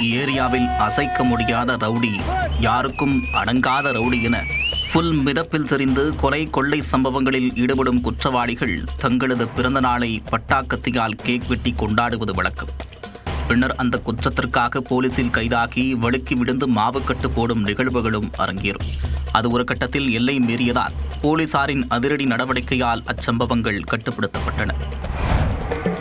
ஏரியாவில் அசைக்க முடியாத ரவுடி யாருக்கும் அடங்காத ரவுடி என புல் மிதப்பில் தெரிந்து கொலை கொள்ளை சம்பவங்களில் ஈடுபடும் குற்றவாளிகள் தங்களது பிறந்த நாளை பட்டாக்கத்தியால் கேக் வெட்டி கொண்டாடுவது வழக்கம். பின்னர் அந்த குற்றத்திற்காக போலீசில் கைதாகி வழுக்கி விழுந்து மாவுக்கட்டு போடும் நிகழ்வுகளும் அரங்கேறும். அது ஒரு கட்டத்தில் எல்லை மீறியதால் போலீசாரின் அதிரடி நடவடிக்கையால் அச்சம்பவங்கள் கட்டுப்படுத்தப்பட்டன.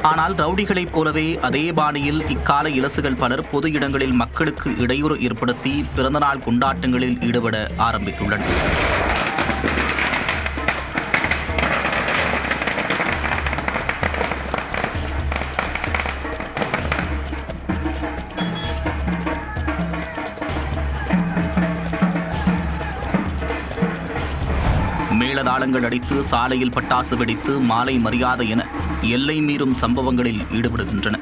ஆனால் ரவுடிகளைப் போலவே அதே பாணியில் இக்கால இலசுகள் பலர் பொது இடங்களில் மக்களுக்கு இடையூறு ஏற்படுத்தி பிறந்தநாள் கொண்டாட்டங்களில் ஈடுபட ஆரம்பித்துள்ளனர். மேலதாளங்கள் அடித்து சாலையில் பட்டாசு வெடித்து மாலை மரியாதை என எல்லை மீறும் சம்பவங்களில் ஈடுபடுகின்றன.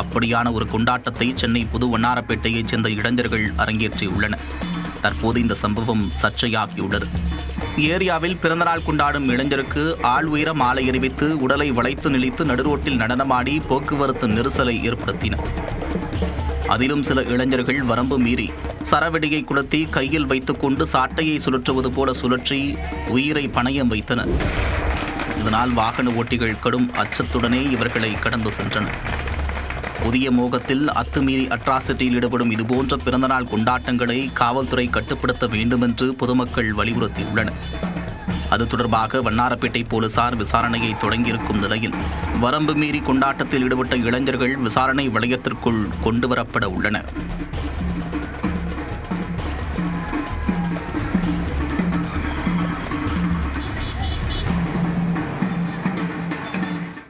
அப்படியான ஒரு கொண்டாட்டத்தை சென்னை புது வண்ணாரப்பேட்டையைச் சேர்ந்த இளைஞர்கள் அரங்கேற்றியுள்ளனர் தற்போது இந்த சம்பவம் சர்ச்சையாகியுள்ளது. ஏரியாவில் பிறந்தநாள் கொண்டாடும் இளைஞருக்கு ஆள் உயர மாலை அறிவித்து உடலை வளைத்து நெளித்து நடுரோட்டில் நடனமாடி போக்குவரத்து நெரிசலை ஏற்படுத்தின அதிலும் சில இளைஞர்கள் வரம்பு மீறி சரவெடியை குளத்தி கையில் வைத்துக்கொண்டு சாட்டையை சுழற்றுவது போல சுழற்றி உயிரை பணயம் வைத்தனர். இதனால் வாகன ஓட்டிகள் கடும் அச்சத்துடனே இவர்களை கடந்து சென்றனர். புதிய மோகத்தில் அத்துமீறி அட்ராசிட்டியில் ஈடுபடும் இதுபோன்ற பிறந்தநாள் கொண்டாட்டங்களை காவல்துறை கட்டுப்படுத்த வேண்டுமென்று பொதுமக்கள் வலியுறுத்தியுள்ளனர். அது தொடர்பாக வண்ணாரப்பேட்டை போலீசார் விசாரணையை தொடங்கியிருக்கும் நிலையில் வரம்பு மீறி கொண்டாட்டத்தில் ஈடுபட்ட இளைஞர்கள் விசாரணை வளையத்திற்குள் கொண்டுவரப்பட உள்ளனர்.